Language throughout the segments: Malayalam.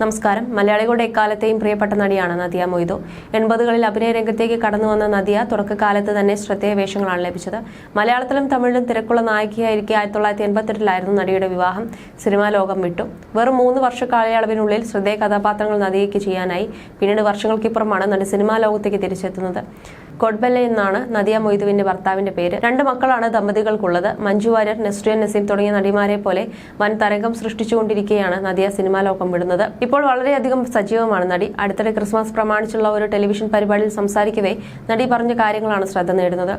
നമസ്കാരം. മലയാളികളുടെ എക്കാലത്തെയും പ്രിയപ്പെട്ട നടിയാണ് നദിയ മൊയ്തു. എൺപതുകളിൽ അഭിനയ രംഗത്തേക്ക് കടന്നു വന്ന നദിയ തുടക്കകാലത്ത് തന്നെ ശ്രദ്ധേയ വേഷങ്ങളാണ് ലഭിച്ചത്. മലയാളത്തിലും തമിഴിലും തിരക്കുള്ള നായികയായിരിക്കെ ആയിരത്തി തൊള്ളായിരത്തി എൺപത്തെട്ടിലായിരുന്നു നടിയുടെ വിവാഹം. സിനിമാ ലോകം വിട്ടു. വെറും മൂന്ന് വർഷ കാലയളവിനുള്ളിൽ ശ്രദ്ധേയ കഥാപാത്രങ്ങൾ നദിയയ്ക്ക് ചെയ്യാനായി. പിന്നീട് വർഷങ്ങൾക്കിപ്പുറമാണ് നടി സിനിമാ ലോകത്തേക്ക് തിരിച്ചെത്തുന്നത്. കൊഡ്ബെല്ല എന്നാണ് നദിയ മൊയ്തുവിന്റെ ഭർത്താവിന്റെ പേര്. രണ്ട് മക്കളാണ് ദമ്പതികൾക്കുള്ളത്. മഞ്ജു വാര്യർ നെസ്രിയൻ നസീം തുടങ്ങിയ നടിമാരെ പോലെ വൻ തരംഗം സൃഷ്ടിച്ചുകൊണ്ടിരിക്കുകയാണ് നദിയ സിനിമാ ലോകം വിടുന്നത്. ഇപ്പോൾ വളരെയധികം സജീവമാണ് നടി. അടുത്തിടെ ക്രിസ്മസ് പ്രമാണിച്ചുള്ള ഒരു ടെലിവിഷൻ പരിപാടിയിൽ സംസാരിക്കവേ നടി പറഞ്ഞ കാര്യങ്ങളാണ് ശ്രദ്ധ നേടുന്നത്.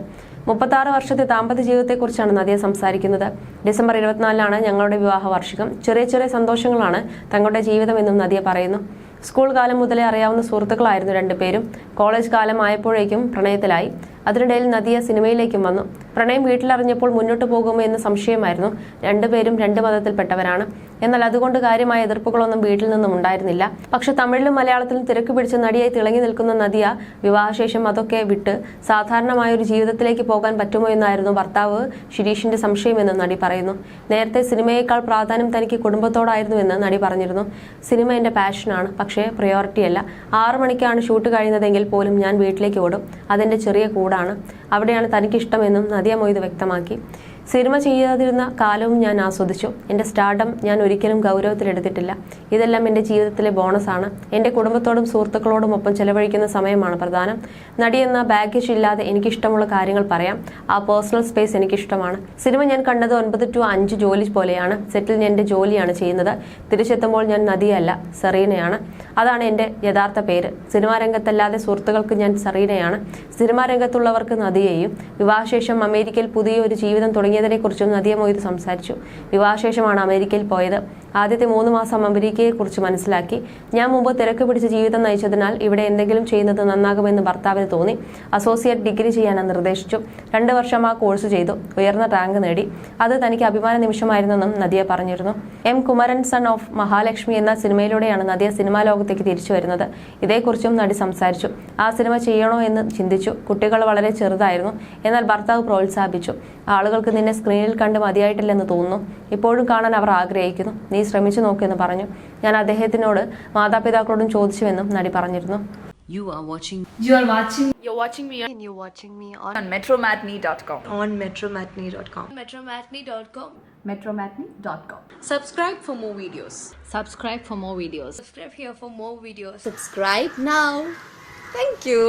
മുപ്പത്താറ് വർഷത്തെ ദാമ്പത്യ ജീവിതത്തെക്കുറിച്ചാണ് നദിയ സംസാരിക്കുന്നത്. ഡിസംബർ ഇരുപത്തിനാലിലാണ് ഞങ്ങളുടെ വിവാഹ വാർഷികം ചെറിയ ചെറിയ സന്തോഷങ്ങളാണ് തങ്ങളുടെ ജീവിതമെന്നും നദിയ പറയുന്നു. സ്കൂൾ കാലം മുതലേ അറിയാവുന്ന സുഹൃത്തുക്കളായിരുന്നു രണ്ടുപേരും. കോളേജ് കാലമായപ്പോഴേക്കും പ്രണയത്തിലായി. അതിനിടയിൽ നദിയ സിനിമയിലേക്കും വന്നു. പ്രണയം വീട്ടിലറിഞ്ഞപ്പോൾ മുന്നോട്ട് പോകുമോ എന്ന് സംശയമായിരുന്നു. രണ്ടുപേരും രണ്ട് മതത്തിൽപ്പെട്ടവരാണ്. എന്നാൽ അതുകൊണ്ട് കാര്യമായ എതിർപ്പുകളൊന്നും വീട്ടിൽ നിന്നും ഉണ്ടായിരുന്നില്ല. പക്ഷെ തമിഴിലും മലയാളത്തിലും തിരക്ക് പിടിച്ച നടിയായി തിളങ്ങി നിൽക്കുന്ന നദിയ വിവാഹശേഷം അതൊക്കെ വിട്ട് സാധാരണമായ ഒരു ജീവിതത്തിലേക്ക് പോകാൻ പറ്റുമോ എന്നായിരുന്നു ഭർത്താവ് ശിരീഷിന്റെ സംശയമെന്ന് നടി പറയുന്നു. നേരത്തെ സിനിമയേക്കാൾ പ്രാധാന്യം തനിക്ക് കുടുംബത്തോടായിരുന്നുവെന്ന് നടി പറഞ്ഞിരുന്നു. സിനിമ എന്റെ പാഷനാണ് പക്ഷേ പ്രയോറിറ്റിയല്ല ആറു മണിക്കാണ് ഷൂട്ട് കഴിയുന്നതെങ്കിൽ പോലും ഞാൻ വീട്ടിലേക്ക് ഓടും. അതെന്റെ ചെറിയ കൂടാണ്. അവിടെയാണ്. തനിക്കിഷ്ടമെന്നും നദിയ മൊയ്ത് വ്യക്തമാക്കി. സിനിമ ചെയ്യാതിരുന്ന കാലവും ഞാൻ ആസ്വദിച്ചു. എന്റെ സ്റ്റാർഡം ഞാൻ ഒരിക്കലും ഗൗരവത്തിലെടുത്തിട്ടില്ല. ഇതെല്ലാം എന്റെ ജീവിതത്തിലെ ബോണസാണ് എന്റെ കുടുംബത്തോടും സുഹൃത്തുക്കളോടും ഒപ്പം ചെലവഴിക്കുന്ന സമയമാണ് പ്രധാനം. നടിയെന്ന ബാഗേജ് ഇല്ലാതെ എനിക്കിഷ്ടമുള്ള കാര്യങ്ങൾ പറയാം. ആ പേഴ്സണൽ സ്പേസ് എനിക്കിഷ്ടമാണ്. സിനിമ ഞാൻ കണ്ടത് ഒൻപത് ടു അഞ്ച് ജോലി പോലെയാണ്. സെറ്റിൽ ഞാൻ എന്റെ ജോലിയാണ് ചെയ്യുന്നത്. തിരിച്ചെത്തുമ്പോൾ ഞാൻ നദിയല്ല സെറീനയാണ്. അതാണ് എന്റെ യഥാർത്ഥ പേര്. സിനിമാ രംഗത്തല്ലാതെ സുഹൃത്തുക്കൾക്ക് ഞാൻ സെറീനയാണ്. സിനിമാ രംഗത്തുള്ളവർക്ക് നദിയെയും വിവാഹശേഷം അമേരിക്കയിൽ പുതിയ ഒരു ജീവിതം തുടങ്ങിയതിനെക്കുറിച്ചും നദിയ മൊയ്ത് സംസാരിച്ചു. വിവാഹശേഷമാണ് അമേരിക്കയിൽ പോയത്. ആദ്യത്തെ മൂന്ന് മാസം അമേരിക്കയെക്കുറിച്ച് മനസ്സിലാക്കി. ഞാൻ മുമ്പ് തിരക്ക് പിടിച്ച ജീവിതം നയിച്ചതിനാൽ ഇവിടെ എന്തെങ്കിലും ചെയ്യുന്നത് നന്നാകുമെന്ന് ഭർത്താവിന് തോന്നി. അസോസിയേറ്റ് ഡിഗ്രി ചെയ്യാൻ നിർദ്ദേശിച്ചു. രണ്ട് വർഷം ആ കോഴ്സ് ചെയ്തു. ഉയർന്ന റാങ്ക് നേടി. അത് തനിക്ക് അഭിമാന നിമിഷമായിരുന്നെന്നും നദിയ പറഞ്ഞിരുന്നു. M Kumaran son of Mahalakshmi എന്ന സിനിമയിലൂടെയാണ് നദിയ സിനിമാ ലോകത്തേക്ക് തിരിച്ചു വരുന്നത്. ഇതേക്കുറിച്ചും നടി സംസാരിച്ചു. ആ സിനിമ ചെയ്യണോ എന്ന് ചിന്തിച്ചു. കുട്ടികൾ വളരെ ചെറുതായിരുന്നു. എന്നാൽ ഭർത്താവ് പ്രോത്സാഹിപ്പിച്ചു. ആളുകൾക്ക് നിന്നെ സ്ക്രീനിൽ കണ്ട് മതിയായിട്ടില്ലെന്ന് തോന്നുന്നു. ഇപ്പോഴും കാണാൻ അവർ ആഗ്രഹിക്കുന്നു. നീ ശ്രമിച്ചു നോക്കുമെന്ന് പറഞ്ഞു ഞാൻ അദ്ദേഹത്തിനോട് മാതാപിതാക്കളോടും ചോദിച്ചുവെന്നും നടി പറഞ്ഞിരുന്നു You are watching You are watching You're watching me and you're watching me on, on metromatney.com. on metromatney.com. metromatney.com. Metromatney.com. subscribe for more videos Subscribe for more videos. Subscribe here for more videos. subscribe now thank you